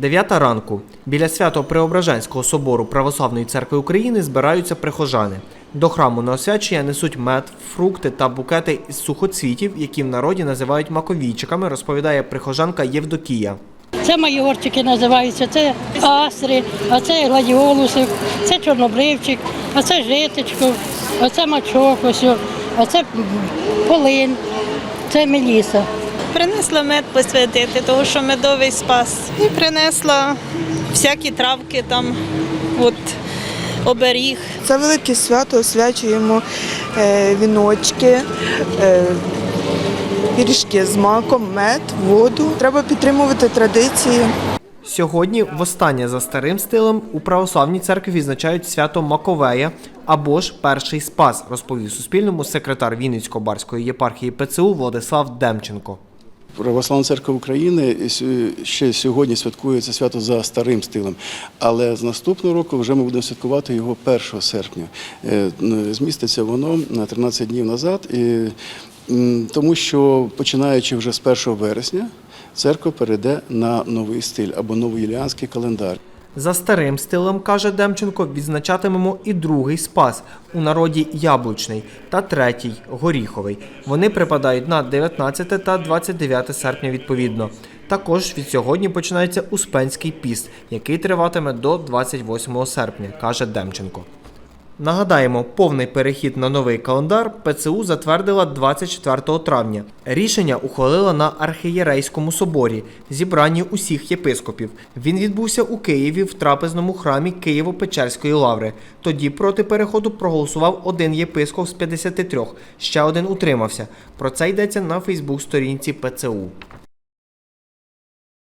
Дев'ята ранку. Біля Свято-Преображенського собору Православної церкви України збираються прихожани. До храму на освячення несуть мед, фрукти та букети із сухоцвітів, які в народі називають маковійчиками, розповідає прихожанка Євдокія. Це майорчики називаються, це астри, а це гладіолуси, це чорнобривчик, а це житечко, а це мачок, ось, а це полин, це меліса. Принесла мед посвятити, тому що медовий спас. І принесла всякі травки там, от оберіг. Це велике свято, освячуємо е, віночки, е, пиріжки з маком, мед, воду. Треба підтримувати традиції. Сьогодні, востаннє за старим стилем, у православній церкві відзначають свято Маковея або ж Перший Спас, розповів Суспільному секретар Вінницько-Барської єпархії ПЦУ Владислав Демченко. Православна церква України ще сьогодні святкує це свято за старим стилем, але з наступного року вже ми будемо святкувати його 1 серпня. Е, Зміститься воно на 13 днів назад, тому що починаючи вже з 1 вересня, церква перейде на новий стиль або новоюліанський календар. За старим стилем, каже Демченко, відзначатимемо і другий спас у народі яблучний та третій горіховий. Вони припадають на 19 та 29 серпня відповідно. Також від сьогодні починається Успенський піст, який триватиме до 28 серпня, каже Демченко. Нагадаємо, повний перехід на новий календар ПЦУ затвердила 24 травня. Рішення ухвалила на архієрейському соборі, зібранні усіх єпископів. Він відбувся у Києві в трапезному храмі Києво-Печерської лаври. Тоді проти переходу проголосував один єпископ з 53, ще один утримався. Про це йдеться на Фейсбук-сторінці ПЦУ.